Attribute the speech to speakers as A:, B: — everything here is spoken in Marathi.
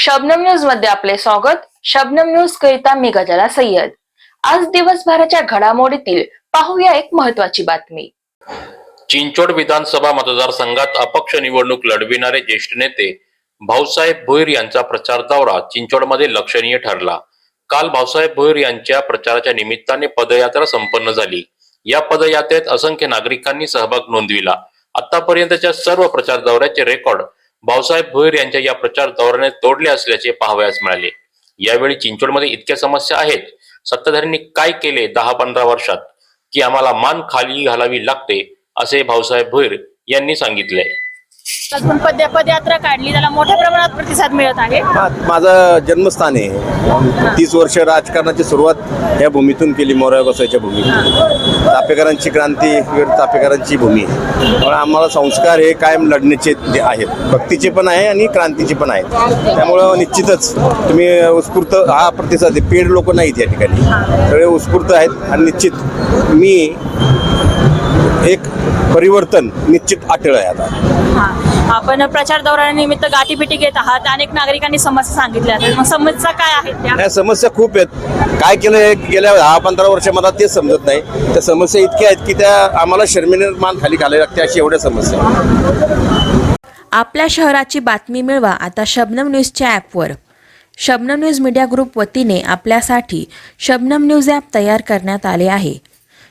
A: शबनम न्यूजमध्ये आपले स्वागत. शबनम न्यूज करिता मी गजाला सय्यद. आज दिवसभराच्या घडामोडीतील पाहूया एक महत्वाची बातमी.
B: चिंचोड विधानसभा मतदारसंघात अपक्ष निवडणूक लढविणारे ज्येष्ठ नेते भाऊसाहेब भोईर यांचा प्रचार दौरा चिंचोडमध्ये लक्षणीय ठरला. काल भाऊसाहेब भोईर यांच्या प्रचाराच्या निमित्ताने पदयात्रा संपन्न झाली. या पदयात्रेत असंख्य नागरिकांनी सहभाग नोंदविला. आतापर्यंतच्या सर्व प्रचार दौऱ्याचे रेकॉर्ड भाऊसाहेब भोईर यांच्या या प्रचार दौऱ्याने तोडले असल्याचे पाहावयास मिळाले. यावेळी चिंचोडमध्ये इतक्या समस्या आहेत. सत्ताधाऱ्यांनी काय केले दहा पंधरा वर्षात? की आम्हाला मान खाली घालावी लागते असे भाऊसाहेब भोईर यांनी सांगितले.
C: अजून पद पदयात्रा काढली त्याला मोठ्या प्रमाणात प्रतिसाद मिळत आहे.
D: हा माझं जन्मस्थान आहे. तीस वर्ष राजकारणाची सुरुवात या भूमीतून केली मोराया गोसाईच्या भूमीतून. तापेकरांची क्रांती वीर तापेकरांची भूमी. आहे. आम्हाला संस्कार हे कायम लढण्याचे जे आहेत. भक्तीचे पण आहे आणि क्रांतीचे पण आहेत. त्यामुळं निश्चितच तुम्ही उत्स्फूर्त हा प्रतिसाद आहे. पेड लोक नाहीत या ठिकाणी. सगळे उत्स्फूर्त आहेत. आणि निश्चित मी एक परिवर्तन निश्चित अटळ आहे आता.
C: हा. आपण प्रचार दौऱ्यानिमित्त गाठीपिटी घेत आहात अनेक नागरिकांनी समस्या सांगितल्या आहेत. मग समस्या काय आहेत त्या?
D: या समस्या खूप आहेत. काय केलं हे गेल्या दहा पंधरा वर्ष मला तेच समजत नाही. त्या समस्या इतक्या आहेत की त्या आम्हाला शर्मिने मान खाली घालावी लागते अशी एवढ्या समस्या.
E: आपल्या शहराची बातमी मिळवा आता शबनम न्यूजच्या ॲपवर. शबनम न्यूज मीडिया ग्रुप वतीने आपल्यासाठी शबनम न्यूज ॲप तयार करण्यात आले आहे.